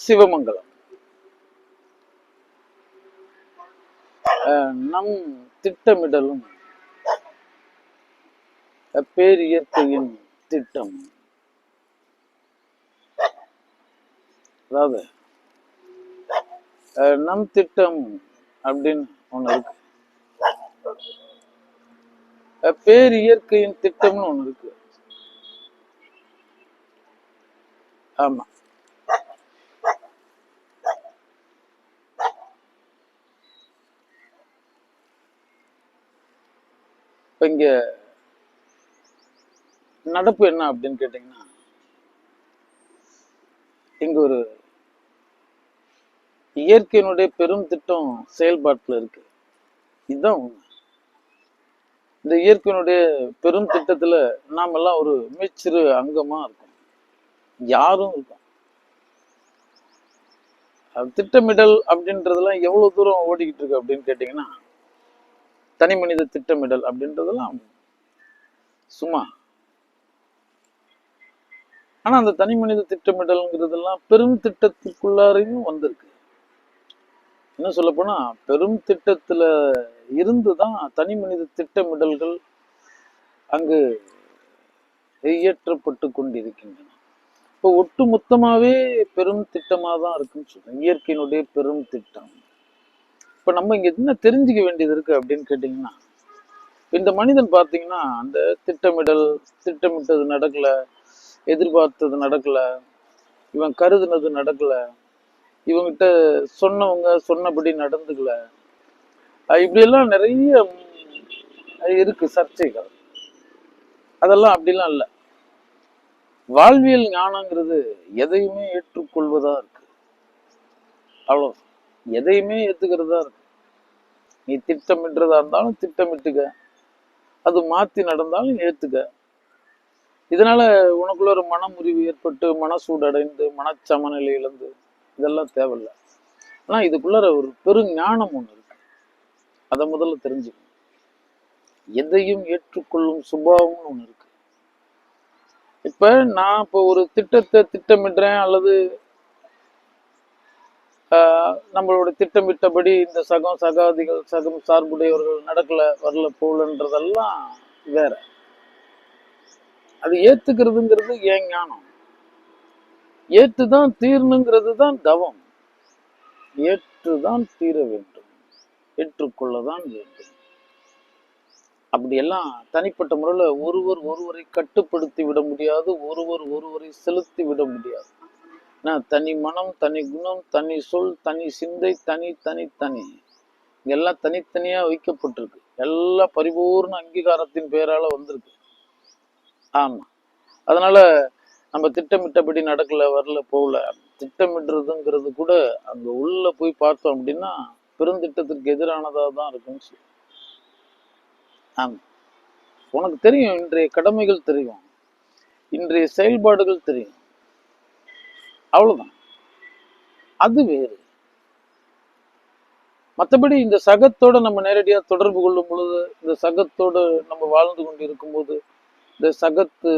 சிவமங்கலம். நம் திட்டமிடலும் பேரியற்கையின் திட்டம். அதாவது நம் திட்டம் அப்படின்னு ஒண்ணு இருக்கு. பேர் பேரியற்கையின் திட்டம்னு ஒண்ணு இருக்கு. ஆமா. இப்ப இங்க நடப்பு என்ன அப்படின்னு கேட்டீங்கன்னா இங்க ஒரு இயற்கையினுடைய பெரும் திட்டம் செயல்பாட்டுல இருக்கு. இதுதான் உண்மை. இந்த இயற்கையினுடைய பெரும் திட்டத்துல நாம எல்லாம் ஒரு மிச்சிறு அங்கமா இருக்கோம். யாரும் இருக்கோம். அது திட்டமிடல் அப்படின்றதெல்லாம் எவ்வளவு தூரம் ஓடிக்கிட்டு இருக்கு அப்படின்னு கேட்டீங்கன்னா தனி மனித திட்டமிடல் அப்படின்றதெல்லாம் சும்மா. ஆனா அந்த தனி மனித திட்டமிடல்ங்கிறதெல்லாம் பெரும் திட்டத்திற்குள்ளாரையும் வந்திருக்கு. என்ன சொல்ல போனா பெரும் திட்டத்துல இருந்துதான் தனி மனித திட்டமிடல்கள் அங்கு இயற்றப்பட்டு கொண்டிருக்கின்றன. இப்போ ஒட்டு மொத்தமாவே பெரும் திட்டமாக தான் இருக்குன்னு சொல்றேன். இயற்கையினுடைய பெரும் திட்டம். இப்போ நம்ம இங்க என்ன தெரிஞ்சுக்க வேண்டியது இருக்கு அப்படின்னு கேட்டிங்கன்னா இந்த மனிதன் பார்த்தீங்கன்னா அந்த திட்டமிடல் திட்டமிட்டது நடக்கல எதிர்பார்த்தது நடக்கல இவன் கருதுனது நடக்கல இவங்கிட்ட சொன்னவங்க சொன்னபடி நடந்துக்கல. இப்படியெல்லாம் நிறைய இருக்கு சர்ச்சைகள். அதெல்லாம் அப்படிலாம் இல்லை. வாழ்வியல் ஞானங்கிறது எதையுமே ஏற்றுக்கொள்வதா இருக்கு. அவ்வளோ எதையுமே ஏத்துக்கிறதா இருக்கு. நீ திட்டமிட்டுறதா இருந்தாலும் திட்டமிட்டுக்க. அது மாத்தி நடந்தாலும் ஏத்துக்க. இதனால உனக்குள்ள ஒரு மனமுறிவு ஏற்பட்டு மனசூடடைந்து மனச்சமநிலை இழந்து இதெல்லாம் தேவையில்ல. ஆனா இதுக்குள்ளார ஒரு பெருஞானம் ஒண்ணு இருக்கு. அதை முதல்ல தெரிஞ்சுக்கணும். எதையும் ஏற்றுக்கொள்ளும் சுபாவம்னு ஒண்ணு இருக்கு. இப்ப நான் இப்போ ஒரு திட்டத்தை திட்டமிடுறேன் அல்லது நம்மளோட திட்டமிட்டபடி இந்த சகம் சகாதிகள் சகம் சார்புடையவர்கள் நடக்கல வரல போகலன்றதெல்லாம் வேற. அது ஏத்துக்கிறதுங்கிறது ஏன் ஞானம்? ஏற்றுதான் தீரணுங்கிறது தான் தவம். ஏற்றுதான் தீர வேண்டும். ஏற்றுக்கொள்ளதான் வேண்டும். அப்படியெல்லாம் தனிப்பட்ட முறையில ஒருவர் ஒருவரை கட்டுப்படுத்தி விட முடியாது ஒருவர் ஒருவரை செலுத்தி விட முடியாது. நான் தனி மனம் தனி குணம் தனி சொல் தனி சிந்தை தனி தனி தனி. எல்லாம் தனித்தனியா வைக்கப்பட்டிருக்கு. எல்லா பரிபூர்ண அங்கீகாரத்தின் பெயரால வந்திருக்கு. ஆமா. அதனால நம்ம திட்டமிட்டபடி நடக்கல வரல போகல. திட்டமிடுறதுங்கிறது கூட அங்க உள்ள போய் பார்த்தோம் அப்படின்னா பெருந்திட்டத்திற்கு எதிரானதா தான் இருக்கும்னு சொல்லி ஆமா. உனக்கு தெரியும் இன்றைய கடமைகள் தெரியும். இன்றைய செயல்பாடுகள் தெரியும். அவ்வளவுதான். அது வேறு. மற்றபடி இந்த சகத்தோட நம்ம நேரடியா தொடர்பு கொள்ளும் பொழுது இந்த சகத்தோடு நம்ம வாழ்ந்து கொண்டு இருக்கும்போது இந்த சகத்து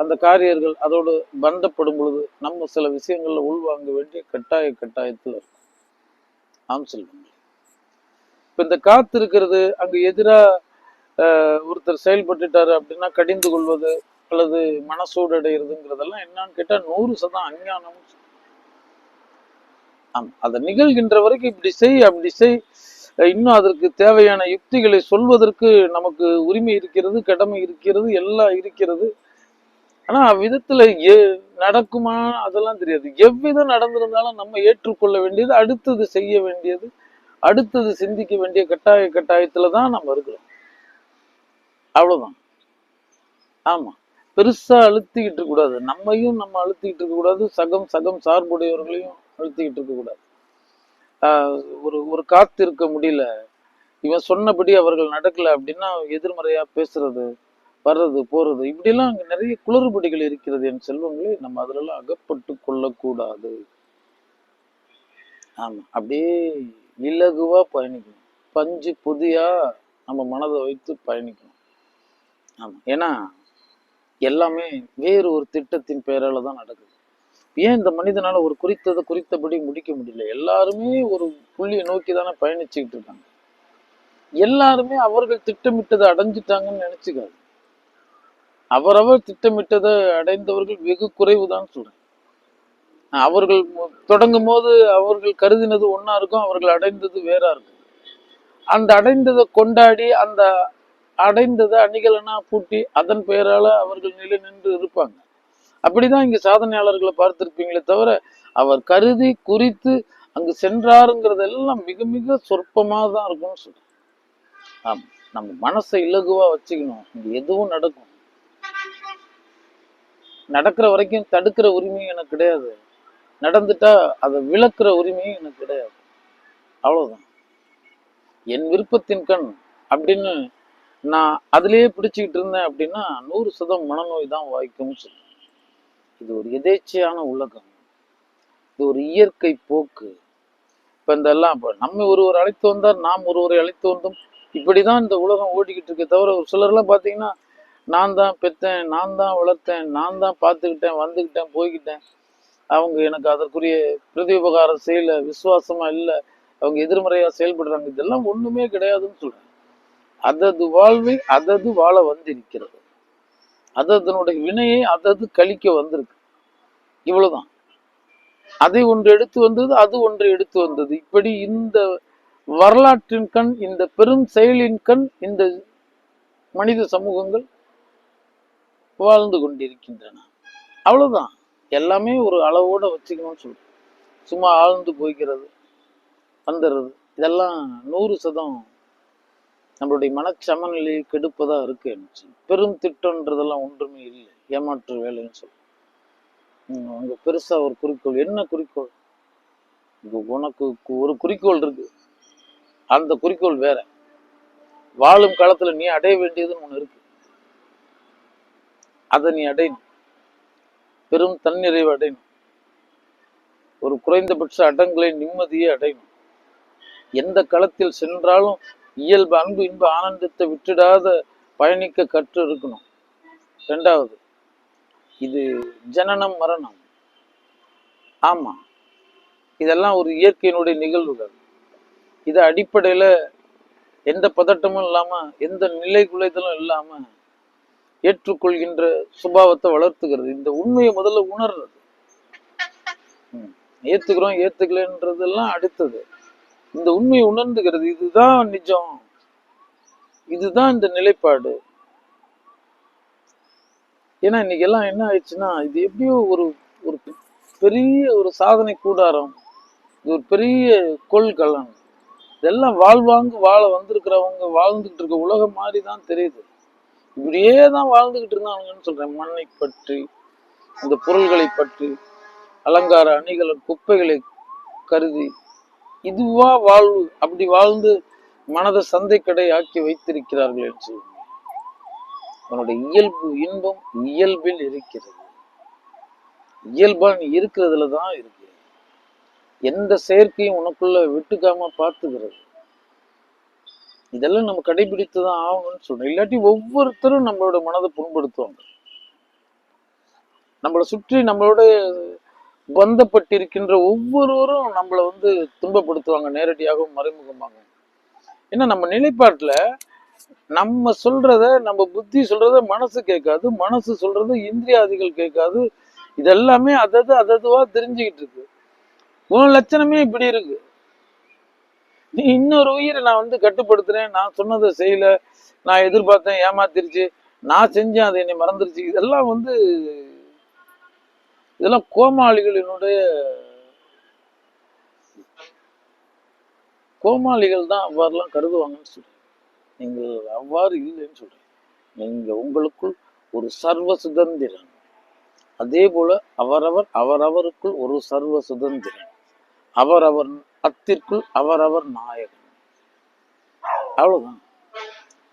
அந்த காரியர்கள் அதோடு பந்தப்படும் பொழுது நம்ம சில விஷயங்கள்ல உள்வாங்க வேண்டிய கட்டாய கட்டாயத்தில் இருக்கும். ஆம் செல்வங்கள். இப்ப இந்த காத்து இருக்கிறது அங்கே எதிரா ஒருத்தர் செயல்பட்டுட்டாரு அப்படின்னா கடிந்து கொள்வது அல்லது மனசூடடைகிறதுங்கிறதெல்லாம் என்னன்னு கேட்டா நூறு சதம் அஞ்ஞானம் ஆம் அதை நிகழ்கின்ற வரைக்கும் இப்படி செய் அப்படி செய். இன்னும் அதற்கு தேவையான யுக்திகளை சொல்வதற்கு நமக்கு உரிமை இருக்கிறது கடமை இருக்கிறது எல்லாம் இருக்கிறது. ஆனா அவ்விதத்துல எ நடக்குமா அதெல்லாம் தெரியாது. எவ்விதம் நடந்திருந்தாலும் நம்ம ஏற்றுக்கொள்ள வேண்டியது அடுத்தது செய்ய வேண்டியது அடுத்தது சிந்திக்க வேண்டிய கட்டாய கட்டாயத்துல தான் நம்ம இருக்கிறோம். அவ்வளவுதான். ஆமா. பெருசா அழுத்திக்கிட்டு இருக்கக்கூடாது. நம்மையும் நம்ம அழுத்திக்கிட்டு இருக்க கூடாது சகம் சகம் சார்புடையவர்களையும் அழுத்திக்கிட்டு இருக்க கூடாது ஆஹ் ஒரு ஒரு காத்து இருக்க முடியல. இவன் சொன்னபடி அவர்கள் நடக்கல அப்படின்னா எதிர்மறையா பேசுறது வர்றது போறது இப்படிலாம் அங்க நிறைய குளறுபடிகள் இருக்கிறது என் செல்வங்களே. நம்ம அதுலலாம் அகப்பட்டு கொள்ளக்கூடாது. ஆமா அப்படியே இலகுவா பயணிக்கணும். பஞ்சு புதியா நம்ம மனதை வைத்து பயணிக்கணும். ஆமா ஏன்னா எல்லாமே வேறு ஒரு திட்டத்தின் பெயரால் தான் நடக்குது. ஏன் இந்த மனிதனால ஒரு குறித்ததை குறித்தபடி முடிக்க முடியல? எல்லாருமே ஒரு புள்ளியை நோக்கி தானே பயணிச்சுக்கிட்டு இருக்காங்க. எல்லாருமே அவர்கள் திட்டமிட்டதை அடைஞ்சிட்டாங்கன்னு நினைச்சுக்காது. அவரவர் திட்டமிட்டதை அடைந்தவர்கள் வெகு குறைவு தான் சொல்றேன். அவர்கள் தொடங்கும் போது அவர்கள் கருதினது ஒன்னா இருக்கும் அவர்கள் அடைந்தது வேறா இருக்கும். அந்த அடைந்ததை கொண்டாடி அந்த அடைந்ததை அணிகலனா பூட்டி அதன் பெயரால அவர்கள் நிலை நின்று இருப்பாங்க. அப்படிதான் இங்க சாதனையாளர்களை பார்த்திருப்பீங்களே தவிர அவர் கருதி குறித்து அங்கு சென்றாருங்கிறதெல்லாம் மிக மிக சொற்பமாக தான் இருக்கும்னு சொல்றேன். ஆமா நம்ம மனசை இலகுவா வச்சுக்கணும். இங்க எதுவும் நடக்கும். நடக்கிற வரைக்கும் தடுக்கிற உரிமையும் எனக்கு கிடையாது. நடந்துட்டா அதை விளக்குற உரிமையும் எனக்கு கிடையாது. அவ்வளவுதான். என் விருப்பத்தின் கண் அப்படின்னு நான் அதுலேயே பிடிச்சிக்கிட்டு இருந்தேன் அப்படின்னா நூறு சதம் மனநோய் தான் வாய்க்கும்னு சொல்லுவேன். இது ஒரு எதேச்சையான உலகம். இது ஒரு இயற்கை போக்கு. இப்போ இந்த எல்லாம் இப்போ நம்ம ஒருவர் அழைத்து வந்தார் நாம் ஒருவரை அழைத்து வந்தோம் இப்படி தான் இந்த உலகம் ஓடிக்கிட்டு இருக்கே தவிர ஒரு சிலர்லாம் பார்த்தீங்கன்னா நான் தான் பெற்றேன் நான் தான் வளர்த்தேன் நான் தான் பார்த்துக்கிட்டேன் வந்துக்கிட்டேன் போய்கிட்டேன் அவங்க எனக்கு அதற்குரிய பிரதி உபகாரம் செய்யலை விசுவாசமாக இல்லை அவங்க எதிர்மறையாக செயல்படுறாங்க இதெல்லாம் ஒன்றுமே கிடையாதுன்னு சொல்கிறேன் அதது வாழ்வை அதது வாழ வந்திருக்கிறது. அதனுடைய வினையை அதது கழிக்க வந்திருக்கு. இவ்வளவுதான். அதை ஒன்று எடுத்து வந்தது அது ஒன்று எடுத்து வந்தது. இப்படி இந்த வரலாற்றின் கண் இந்த பெரும் செயலின் கண் இந்த மனித சமூகங்கள் வாழ்ந்து கொண்டிருக்கின்றன. அவ்வளவுதான். எல்லாமே ஒரு அளவோட வச்சுக்கணும்னு சொல்றேன் சும்மா ஆழ்ந்து போய்க்கிறது வந்துடுறது இதெல்லாம் நூறு சதம் நம்மளுடைய மனச்சமநிலையை கெடுப்பதா இருக்கு எனக்கு பெரும் திட்டம்ன்றதெல்லாம் ஒன்றுமே இல்லை. ஏமாற்று வேலைன்னு சொல்லி. உம் பெருசா ஒரு குறிக்கோள். என்ன குறிக்கோள்? உனக்கு ஒரு குறிக்கோள் இருக்கு. அந்த குறிக்கோள் வேற. வாழும் காலத்துல நீ அடைய வேண்டியதுன்னு ஒண்ணு இருக்கு. அதை நீ அடையணும். பெரும் தன்னிறைவு அடையணும். ஒரு குறைந்தபட்ச அடங்கலை நிம்மதியை அடையணும். எந்த களத்தில் சென்றாலும் இயல்பு அன்பு இன்ப ஆனந்தத்தை விட்டுடாத பயணிக்க கற்று இருக்கணும். ரெண்டாவது இது ஜனனம் மரணம். ஆமா இதெல்லாம் ஒரு இயற்கையினுடைய நிகழ்வுகள். இது அடிப்படையில எந்த பதட்டமும் இல்லாம எந்த நிலை குலைதலும் இல்லாம ஏற்றுக்கொள்கின்ற சுபாவத்தை வளர்த்துக்கிறது. இந்த உண்மையை முதல்ல உணர்றது. ஏத்துக்கிறோம் ஏத்துக்கலன்றதெல்லாம் அடுத்தது. இந்த உண்மையை உணர்ந்துகிறது. இதுதான் நிஜம். இதுதான் இந்த நிலைப்பாடு. ஏன்னா இன்னைக்கு எல்லாம் என்ன ஆயிடுச்சுன்னா இது எப்படியோ ஒரு ஒரு பெரிய ஒரு சாதனை கூடாரம். இது ஒரு பெரிய கொள்கலன். இதெல்லாம் வாழ்வாங்க வாழ வந்திருக்கிறவங்க வாழ்ந்துகிட்டு இருக்க உலகம் மாதிரி தான் தெரியுது. இப்படியே தான் வாழ்ந்துகிட்டு இருந்தாங்கன்னு சொல்றேன். மண்ணை பற்றி இந்த பொருள்களை பற்றி அலங்கார அணிகளை குப்பைகளை கருதி இதுவா வாழ்வு அப்படி வாழ்ந்து மனதை சந்தைக்கடை ஆக்கி வைத்திருக்கிறார்கள் என்று சொல்லுவாங்க இயல்பு இன்பம் இயல்பில் இருக்கிறது. இயல்பா நீ இருக்கிறதுல தான் இருக்கு எந்த செயற்கையும் உனக்குள்ள விட்டுக்காம பார்த்துக்கிறது. இதெல்லாம் நம்ம கடைபிடித்து தான் ஆகணும்னு சொல்றோம். இல்லாட்டி ஒவ்வொருத்தரும் நம்மளோட மனதை புண்படுத்துவாங்க. நம்மளை சுற்றி நம்மளோட பந்தப்பட்டிருக்கின்ற ஒவ்வொருவரும் நம்மளை வந்து துன்பப்படுத்துவாங்க நேரடியாகவும் மறைமுகமாகவும். ஏன்னா நம்ம நிலைப்பாட்டுல நம்ம சொல்றத நம்ம புத்தி சொல்றத மனசு கேட்காது மனசு சொல்றத இந்திரியாதிகள் கேட்காது. இதெல்லாமே அதது அததுவா தெரிஞ்சுக்கிட்டு இருக்கு. உன் லட்சணமே இப்படி இருக்கு. நீ இன்னொரு உயிரை நான் வந்து கட்டுப்படுத்துறேன் நான் சொன்னதை செய்யல நான் எதிர்பார்த்தேன் ஏமாத்திருச்சு நான் செஞ்சேன் அது என்னை மறந்துருச்சு. இதெல்லாம் வந்து இதெல்லாம் கோமாளிகளினுடைய கோமாளிகள் தான் அவ்வாறுலாம் கருதுவாங்கன்னு சொல்றேன் நீங்கள் அவ்வாறு இல்லைன்னு சொல்றேன் நீங்க உங்களுக்குள் ஒரு சர்வ சுதந்திரம் அதே போல அவரவர் அவரவருக்குள் ஒரு சர்வ சுதந்திரம் அவரவர் அத்திற்குள் அவரவர் நாயகன். அவ்வளவுதான்.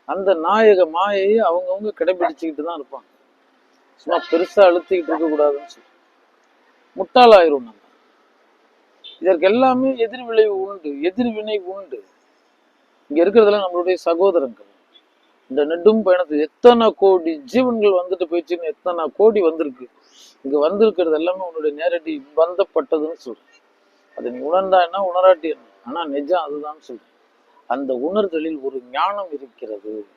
அந்த நாயக மாயையை அவங்கவுங்க கடைபிடிச்சுக்கிட்டு தான் இருப்பாங்க. சும்மா பெருசா அழுத்திக்கிட்டு இருக்க கூடாதுன்னு சொல்லி முட்டாளாயிரும் நம்ம. இதற்கு எல்லாமே எதிர்விளைவு உண்டு எதிர்வினை உண்டு. இங்க இருக்கிறதெல்லாம் நம்மளுடைய சகோதரங்கள் இந்த நெடும் பயணத்துக்கு எத்தனை கோடி ஜீவன்கள் வந்துட்டு போயிடுச்சுன்னு எத்தனை கோடி வந்திருக்கு. இங்க வந்திருக்கிறது எல்லாமே உன்னுடைய நேரடி பந்தப்பட்டதுன்னு சொல்றேன். அதை நீ உணர்ந்தா என்ன உணராட்டி என்ன? ஆனா நிஜம் அதுதான் சொல்றேன். அந்த உணர்தலில் ஒரு ஞானம் இருக்கிறது.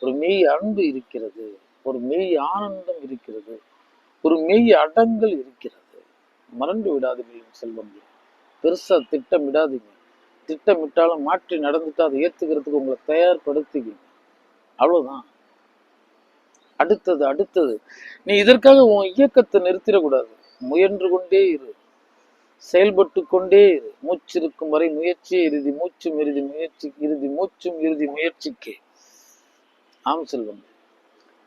ஒரு மெய் அன்பு இருக்கிறது. ஒரு மெய் ஆனந்தம் இருக்கிறது. ஒரு மெய் அடங்கல் இருக்கிறது. மறந்து விடாதீங்க செல்வங்கள். பெருசா திட்டமிடாதீங்க. திட்டமிட்டாலும் மாற்றி நடந்துட்டு அதை ஏத்துக்கிறதுக்கு உங்களை தயார்படுத்திக்கிங்க அவ்வளவுதான். அடுத்தது அடுத்தது. நீ இதற்காக உன் இயக்கத்தை நிறுத்திடக்கூடாது. முயன்று கொண்டே இரு. செயல்பட்டு கொண்டே இரு. மூச்சு இருக்கும் வரை முயற்சி இறுதி. மூச்சும் இறுதி முயற்சி இறுதி மூச்சும் இறுதி முயற்சிக்கு. ஆம் செல்வம்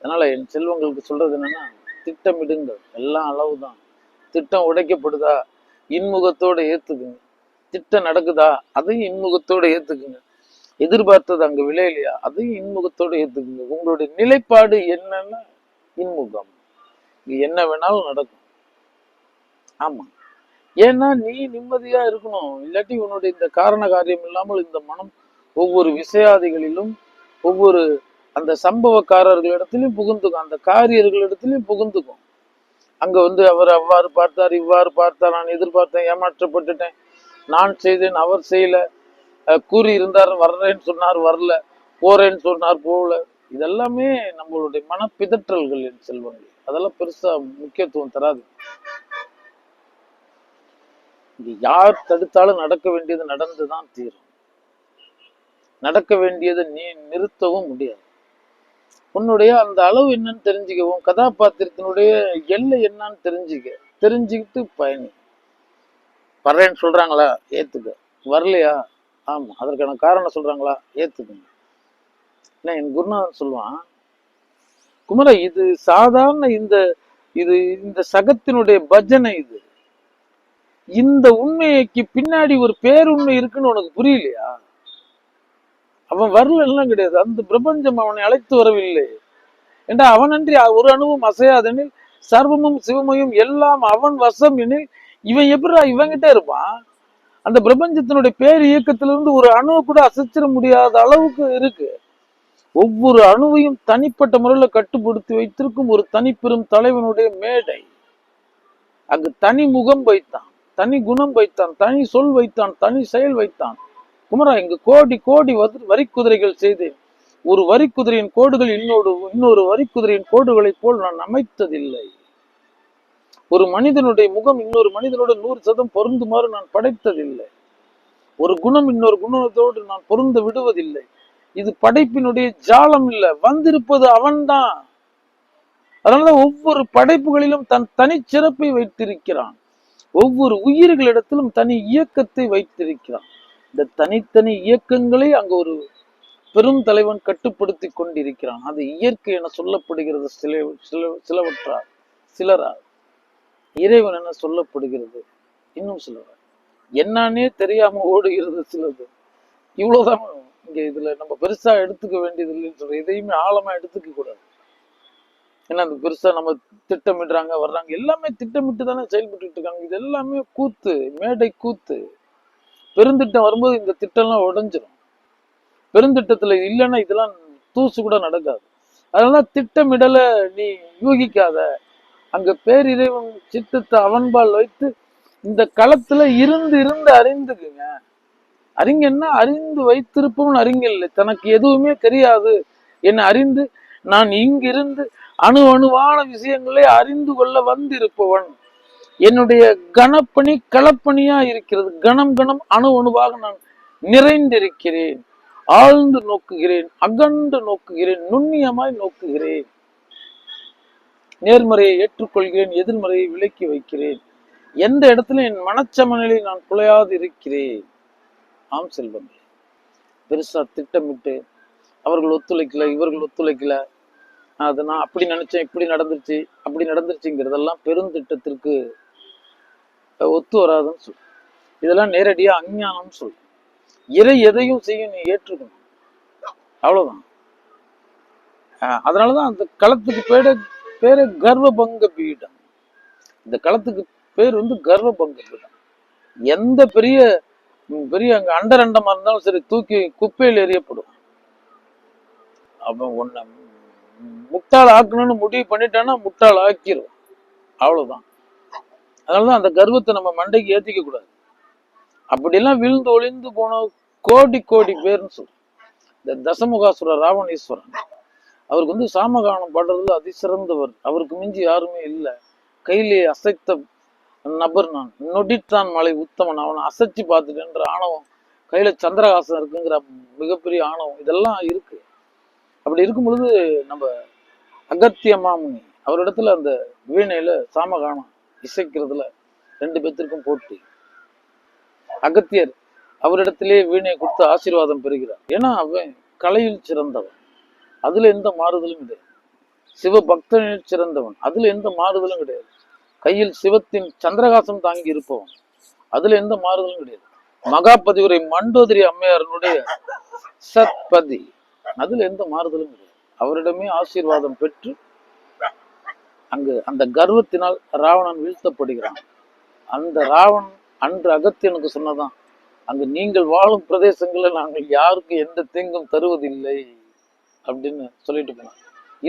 அதனால என் செல்வங்களுக்கு சொல்றது என்னன்னா திட்டமிடுங்கள். எல்லாம் அளவுதான். திட்டம் உடைக்கப்படுதா? இன்முகத்தோடு ஏற்றுக்குங்க திட்டம் நடக்குதா? அதையும் இன்முகத்தோடு ஏற்றுக்குங்க எதிர்பார்த்தது அங்க விளையலையா? அதையும் இன்முகத்தோடு ஏற்றுக்குங்க உங்களுடைய நிலைப்பாடு என்னன்னா இன்முகம். இங்கே என்ன வேணாலும் நடக்கும். ஆமா. ஏன்னா நீ நிம்மதியா இருக்கணும். இல்லாட்டி உன்னுடைய இந்த காரண காரியம் இல்லாமல் இந்த மனம் ஒவ்வொரு விஷயாதிகளிலும் ஒவ்வொரு அந்த சம்பவக்காரர்களிடத்திலையும் புகுந்துக்கும் அந்த காரியர்களிடத்திலையும் புகுந்துக்கும். அங்க வந்து அவர் அவ்வாறு பார்த்தார் இவ்வாறு பார்த்தார் நான் எதிர்பார்த்தேன் ஏமாற்றப்பட்டுட்டேன் நான் செய்தேன் அவர் செய்யல கூறி இருந்தார் வர்றேன்னு சொன்னார் வரல போறேன்னு சொன்னார் போகல. இதெல்லாமே நம்மளுடைய மனப்பிதற்றல்கள் என் செல்வங்கள். அதெல்லாம் பெருசா முக்கியத்துவம் தராது. இங்க யார் தடுத்தாலும் நடக்க வேண்டியது நடந்துதான் தீரும். நடக்க வேண்டியதை நீ நிறுத்தவும் முடியாது. உன்னுடைய அந்த அளவு என்னன்னு தெரிஞ்சுக்கவும் கதாபாத்திரத்தினுடைய எல்லை என்னன்னு தெரிஞ்சுக்க. தெரிஞ்சுக்கிட்டு பயணி. வர்றேன்னு சொல்றாங்களா? ஏத்துக்க. வரலையா? ஆமா. அதற்கான காரணம் சொல்றாங்களா? ஏத்துக்குங்க என்ன என் குருநாதன் சொல்லுவான் குமர இது சாதாரண இந்த இது இந்த சகத்தினுடைய பஜனை இது. இந்த உண்மைக்கு பின்னாடி ஒரு பேருண்மை இருக்குன்னு உனக்கு புரியலையா? அவன் வரல எல்லாம் கிடையாது. அந்த பிரபஞ்சம் அவனை அழைத்து வரவில்லை. ஏண்டா அவனன்றி ஒரு அணுவும் அசையாதெனில் சர்வமும் சிவமையும் எல்லாம் அவன் வசம் எனில் இவன் எப்படா இவங்கிட்ட இருப்பான்? அந்த பிரபஞ்சத்தினுடைய பேர் இயக்கத்திலிருந்து ஒரு அணுவை கூட அசைச்சிட முடியாத அளவுக்கு இருக்கு. ஒவ்வொரு அணுவையும் தனிப்பட்ட முறையில கட்டுப்படுத்தி வைத்திருக்கும் ஒரு தனிப்பெரும் தலைவனுடைய மேடை. அங்கு தனி முகம் வைத்தான் தனி குணம் வைத்தான் தனி சொல் வைத்தான் தனி செயல் வைத்தான். குமரா இங்கு கோடி கோடி வரி- வரிக்குதிரைகள் செய்தேன் ஒரு வரிக்குதிரையின் கோடுகள் இன்னொரு இன்னொரு வரிக்குதிரையின் கோடுகளைப் போல் நான் அமைத்ததில்லை. ஒரு மனிதனுடைய முகம் இன்னொரு மனிதனோட நூறு சதம் பொருந்துமாறு நான் படைத்ததில்லை. ஒரு குணம் இன்னொரு குணத்தோடு நான் பொருந்த விடுவதில்லை. இது படைப்பினுடைய ஜாலம் இல்லை வந்திருப்பது அவன்தான். அதனாலதான் ஒவ்வொரு படைப்புகளிலும் தன் தனிச்சிறப்பை வைத்திருக்கிறான். ஒவ்வொரு உயிர்களிடத்திலும் தனி இயக்கத்தை வைத்திருக்கிறான். இந்த தனித்தனி இயக்கங்களை அங்க ஒரு பெரும் தலைவன் கட்டுப்படுத்தி கொண்டிருக்கிறான். அது இயற்கை என சொல்லப்படுகிறது. சில சில சிலவற்றால் சிலரால். இறைவன் என சொல்லப்படுகிறது. இன்னும் சிலரால். என்னன்னே தெரியாம ஓடுகிறது சிலது. இவ்வளவுதான் இங்க இதுல நம்ம பெருசா எடுத்துக்க வேண்டியது இல்லைன்னு சொல்ற. எதையுமே ஆழமா எடுத்துக்க கூடாது. ஏன்னா அந்த பெருசா நம்ம திட்டமிடுறாங்க வர்றாங்க எல்லாமே திட்டமிட்டு தானே செயல்பட்டு இருக்காங்க. இது எல்லாமே கூத்து மேடை கூத்து. பெருந்திட்டம் வரும்போது இந்த திட்டம்லாம் உடைஞ்சிரும். பெருந்திட்டத்துல இல்லைன்னா இதெல்லாம் தூசு கூட நடக்காது. அதனால திட்டமிடலை நீ யூகிக்காத. அங்க பேரிறைவன் சித்தத்தை அவன்பால் வைத்து இந்த களத்துல இருந்து இருந்து அறிந்துக்குங்க. அறிஞன்னா அறிந்து வைத்திருப்பவன் அறிஞர் தனக்கு எதுவுமே தெரியாது. என்னை அறிந்து நான் இங்கிருந்து அணு அணுவான விஷயங்களை அறிந்து கொள்ள வந்திருப்பவன். என்னுடைய கணப்பணி களப்பணியா இருக்கிறது. கணம் கணம் அணு அணுவாக நான் நிறைந்திருக்கிறேன். ஆழ்ந்து நோக்குகிறேன். அகண்டு நோக்குகிறேன். நுண்ணியமாய் நோக்குகிறேன். நேர்மறையை ஏற்றுக்கொள்கிறேன். எதிர்மறையை விலக்கி வைக்கிறேன். எந்த இடத்துல என் மனச்சமநிலை நான் குலையாது இருக்கிறேன்? ஆம் செல்வம். பெருசா திட்டமிட்டு அவர்கள் ஒத்துழைக்கல இவர்கள் ஒத்துழைக்கல. அது நான் அப்படி நினைச்சேன் இப்படி நடந்துருச்சு அப்படி நடந்துருச்சுங்கிறதெல்லாம் பெருந்திட்டத்திற்கு ஒத்து வராதுன்னு சொல்லு இதெல்லாம் நேரடியா அஞ்ஞானம்னு சொல்லு இறை எதையும் செய்ய நீ ஏற்றுக்கணும். அவ்வளவுதான். அதனால அதனாலதான் அந்த களத்துக்கு பேரு பேரு கர்வபங்க பீடம். இந்த களத்துக்கு பேர் வந்து கர்வபங்க பீடம். எந்த பெரிய பெரிய அங்க அண்டரண்டமா இருந்தாலும் சரி தூக்கி குப்பையில் எறியப்படும். அப்போ உன்னை முட்டாள் ஆக்கணும்னு முடிவு பண்ணிட்டான்னா முட்டாள் ஆக்கிரும் அவ்வளவுதான். அதனாலதான் அந்த கர்வத்தை நம்ம மண்டைக்கு ஏத்திக்க கூடாது. அப்படிலாம் விழுந்து ஒளிந்து போன கோடி கோடி பேர்னு சொல்றோம். இந்த தசமுகாசுர ராவணேஸ்வரன். அவருக்கு வந்து சாமகானம் பாடுறதுல அதிசிறந்தவர் அவருக்கு மிஞ்சி யாருமே இல்லை. கையிலே அசைத்த நபர் நான். நொடித்தான் மலை உத்தமன். அவனை அசைச்சு பார்த்துட்டேன்ற ஆணவம். கையில சந்திரகாசம் இருக்குங்கிற மிகப்பெரிய ஆணவம். இதெல்லாம் இருக்கு. அப்படி இருக்கும் பொழுது நம்ம அகத்திய மாமுனி அவரிடத்துல அந்த வீணையில சாமகானம் இசைக்கிறதுல ரெண்டு பேத்திற்கும் போட்டி. அகத்தியர் அவரிடத்திலே வீணையை கொடுத்து ஆசீர்வாதம் பெறுகிறார். ஏன்னா அவன் கலையில் சிறந்தவன். அதுல எந்த மாறுதலும் கிடையாது. சிவபக்தனில் சிறந்தவன். அதுல எந்த மாறுதலும் கிடையாது. கையில் சிவத்தின் சந்திரகாசம் தாங்கி இருப்பவன். அதுல எந்த மாறுதலும் கிடையாது. மகாபதிவுரை மண்டோதிரி அம்மையாரனுடைய சத்பதி. அதுல எந்த மாறுதலும் கிடையாது. அவரிடமே ஆசீர்வாதம் பெற்று அங்கு அந்த கர்வத்தினால் ராவணன் வீழ்த்தப்படுகிறான். அந்த ராவணன் அன்று அகத்தியனுக்கு சொன்னதான் அங்கு நீங்கள் வாழும் பிரதேசங்களில் நாங்கள் யாருக்கும் எந்த தீங்கும் தருவதில்லை அப்படின்னு சொல்லிட்டு போனான்.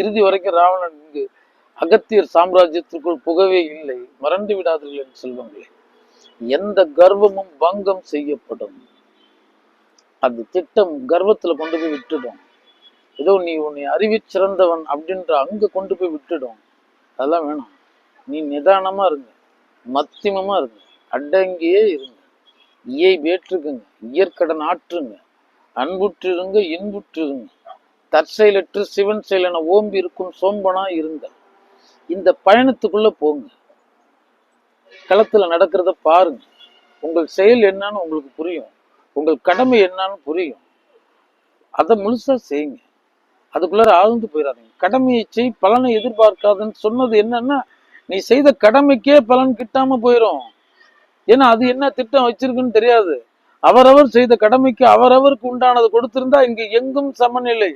இறுதி வரைக்கும் ராவணன் இங்கு அகத்தியர் சாம்ராஜ்யத்திற்குள் புகவே இல்லை மறந்து விடாதீர்கள் என்று செல்வங்களே எந்த கர்வமும் பங்கம் செய்யப்படும். அது திட்டம் கர்வத்துல கொண்டு போய் விட்டுடும். ஏதோ நீ உன்னை அறிவிச்சிறந்தவன் அப்படின்ற அங்க கொண்டு போய் விட்டுடும். அதெல்லாம் வேணும். நீ நிதானமா இருங்க. மத்தியமமா இருங்க. அடங்கியே இருங்க. இயை வேற்றுக்குங்க. இயற்கடன் ஆற்றுங்க. அன்புற்றிருங்க இன்புற்றிருங்க. தற்செயலற்று சிவன் செயலென ஓம்பி இருக்கும் சோம்பனா இருங்க. இந்த பயணத்துக்குள்ள போங்க. களத்துல நடக்கிறத பாருங்க. உங்கள் செயல் என்னன்னு உங்களுக்கு புரியும். உங்கள் கடமை என்னன்னு புரியும். அதை முழுசா செய்யுங்க. அதுக்குள்ளார ஆழ்ந்து போயிடாதீங்க கடமையை செய் பலனை எதிர்பார்க்காதுன்னு சொன்னது என்னன்னா நீ செய்த கடமைக்கே பலன் கிட்டாம போயிடும் ஏன்னா அது என்ன திட்டம் வச்சிருக்குன்னு தெரியாது. அவரவர் செய்த கடமைக்கு அவரவருக்கு உண்டானது கொடுத்திருந்தா இங்க எங்கும் சமநிலை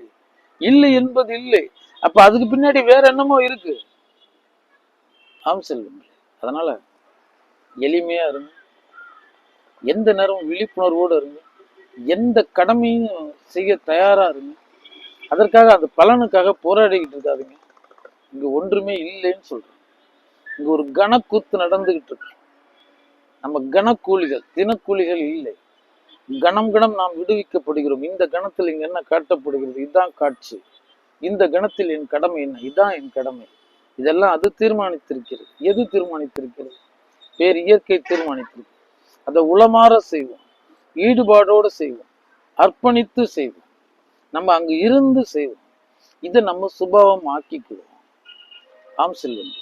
இல்லை என்பது இல்லை. அப்ப அதுக்கு பின்னாடி வேற என்னமோ இருக்கு. ஆம் செல்வம் அதனால எளிமையா இருங்க. எந்த நேரமும் விழிப்புணர்வோடு இருங்க. எந்த கடமையும் செய்ய தயாரா இருங்க. அதற்காக அந்த பலனுக்காக போராடிக்கிட்டு இருக்காதுங்க. இங்கே ஒன்றுமே இல்லைன்னு சொல்கிறேன் இங்க ஒரு கணக்கூத்து நடந்துகிட்டு இருக்கு. நம்ம கணக்கூலிகள் தினக்கூலிகள் இல்லை. கணம் கணம் நாம் விடுவிக்கப்படுகிறோம். இந்த கணத்தில் இங்க என்ன காட்டப்படுகிறது? இதுதான் காட்சி. இந்த கணத்தில் என் கடமை என்ன? இதான் என் கடமை. இதெல்லாம் அது தீர்மானித்திருக்கிறது. எது தீர்மானித்திருக்கிறது? பேர் இயற்கை தீர்மானித்திருக்கு அதை உளமாற செய்வோம். ஈடுபாடோடு செய்வோம். அர்ப்பணித்து செய்வோம். நம்ம அங்க இருந்து செய்வோம். இதை நம்ம சுபாவம் ஆக்கிக்குவோம் ஆம் செல்வம்.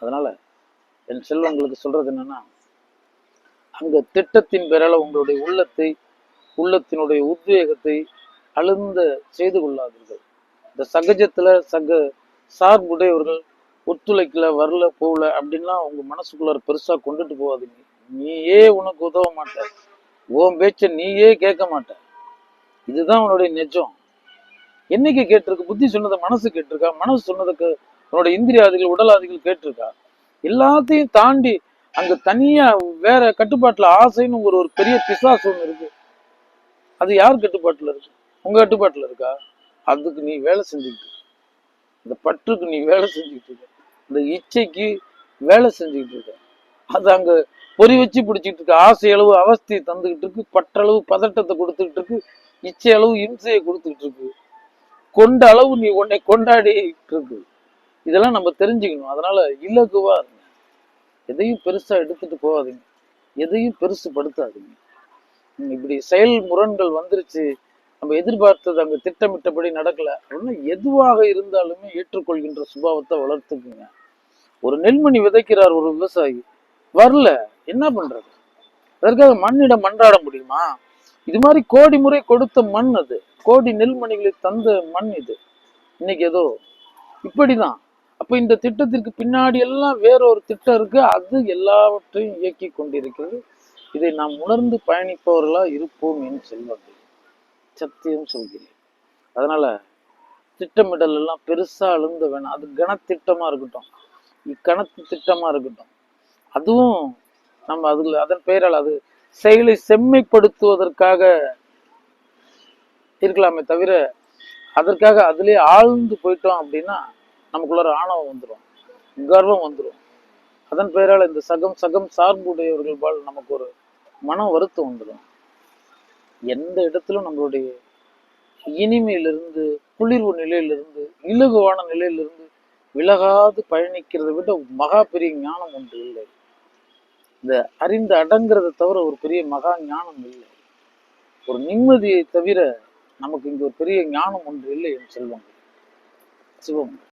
அதனால என் செல்வங்களுக்கு சொல்றது என்னன்னா அங்க திட்டத்தின் பெறல உங்களுடைய உள்ளத்தை உள்ளத்தினுடைய உத்வேகத்தை அழுந்த செய்து கொள்ளாதீர்கள். இந்த சகஜத்துல சக சார்புடையவர்கள் ஒத்துழைக்கல வரல போகல அப்படின்லாம் உங்க மனசுக்குள்ளார பெருசா கொண்டுட்டு போகாதீங்க. நீயே உனக்கு உதவ மாட்ட. உன் பேச்ச நீயே கேட்க மாட்ட. இதுதான் உன்னுடைய நெஜம். என்னைக்கு கேட்டிருக்கு? புத்தி சொன்னதை மனசு கேட்டிருக்கா? மனசு சொன்னதுக்கு உன்னோட இந்திரியாதிகள் உடலாதிகள் கேட்டிருக்கா? எல்லாத்தையும் தாண்டி அங்க தனியா வேற கட்டுப்பாட்டுல ஆசைன்னு ஒரு ஒரு பெரிய பிசாசு ஒன்று இருக்கு. அது யார் கட்டுப்பாட்டுல இருக்கு? உங்க கட்டுப்பாட்டுல இருக்கா? அதுக்கு நீ வேலை செஞ்சுக்கிட்டு இருக்க. இந்த பற்றுக்கு நீ வேலை செஞ்சுக்கிட்டு இருக்க. இந்த இச்சைக்கு வேலை செஞ்சுக்கிட்டு இருக்க. அது அங்க பொறி வச்சு பிடிச்சிட்டு இருக்கு. ஆசை அளவு அவஸ்தையை தந்துகிட்டு இருக்கு. பற்றளவு பதட்டத்தை கொடுத்துக்கிட்டு இருக்கு. இச்சை அளவு இம்சையை கொடுத்துக்கிட்டு இருக்கு. கொண்ட அளவு நீ உன்னை கொண்டாடி இருக்கு. இதெல்லாம் நம்ம தெரிஞ்சுக்கணும். அதனால இலகுவா இருங்க. எதையும் பெருசா எடுத்துட்டு போகாதீங்க. எதையும் பெருசு படுத்தாதீங்க. இப்படி செயல் முரண்கள் வந்துருச்சு. நம்ம எதிர்பார்த்தது அங்க திட்டமிட்டபடி நடக்கல. அப்படின்னா எதுவாக இருந்தாலுமே ஏற்றுக்கொள்கின்ற சுபாவத்தை வளர்த்துக்குங்க. ஒரு நெல்மணி விதைக்கிறார் ஒரு விவசாயி. வரல. என்ன பண்றது? அதற்காக மண்ணிடம் மன்றாட முடியுமா? இது மாதிரி கோடி முறை கொடுத்த மண் அது. கோடி நெல்மணிகளை தந்த மண் இது. இன்னைக்கு ஏதோ இப்படிதான். அப்ப இந்த திட்டத்திற்கு பின்னாடி எல்லாம் வேற ஒரு திட்டம் இருக்கு. அது எல்லாவற்றையும் இயக்கி கொண்டிருக்கிறது. இதை நாம் உணர்ந்து பயணிப்பவர்களா இருப்போம் என்று செல்வார்கள் சத்தியம் சொல்கிறேன். அதனால திட்டமிடல் எல்லாம் பெருசா அழுந்த வேணாம். அது கனத்திட்டமா இருக்கட்டும். இக்கணத்து திட்டமா இருக்கட்டும். அதுவும் நம்ம அதுல அதன் பெயரால் அது செயலை செம்மைப்படுத்துவதற்காக இருக்கலாமே தவிர அதற்காக அதிலே ஆழ்ந்து போயிட்டோம் அப்படின்னா நமக்குள்ளார ஆணவம் வந்துடும் கர்வம் வந்துடும் அதன் பெயரால் இந்த சகம் சகம் சார்புடையவர்கள் பால் நமக்கு ஒரு மன வருத்தம் வந்துடும் எந்த இடத்திலும் நம்மளுடைய இனிமையிலிருந்து குளிர்வு நிலையிலிருந்து இலகுவான நிலையிலிருந்து விலகாது பயணிக்கிறதை விட மகா பெரிய ஞானம் ஒன்று இல்லை. இந்த அறிந்து அடங்கிறத தவிர ஒரு பெரிய மகா ஞானம் இல்லை. ஒரு நிம்மதியை தவிர நமக்கு இங்கே ஒரு பெரிய ஞானம் ஒன்று இல்லை என் செல்வம் சிவம்.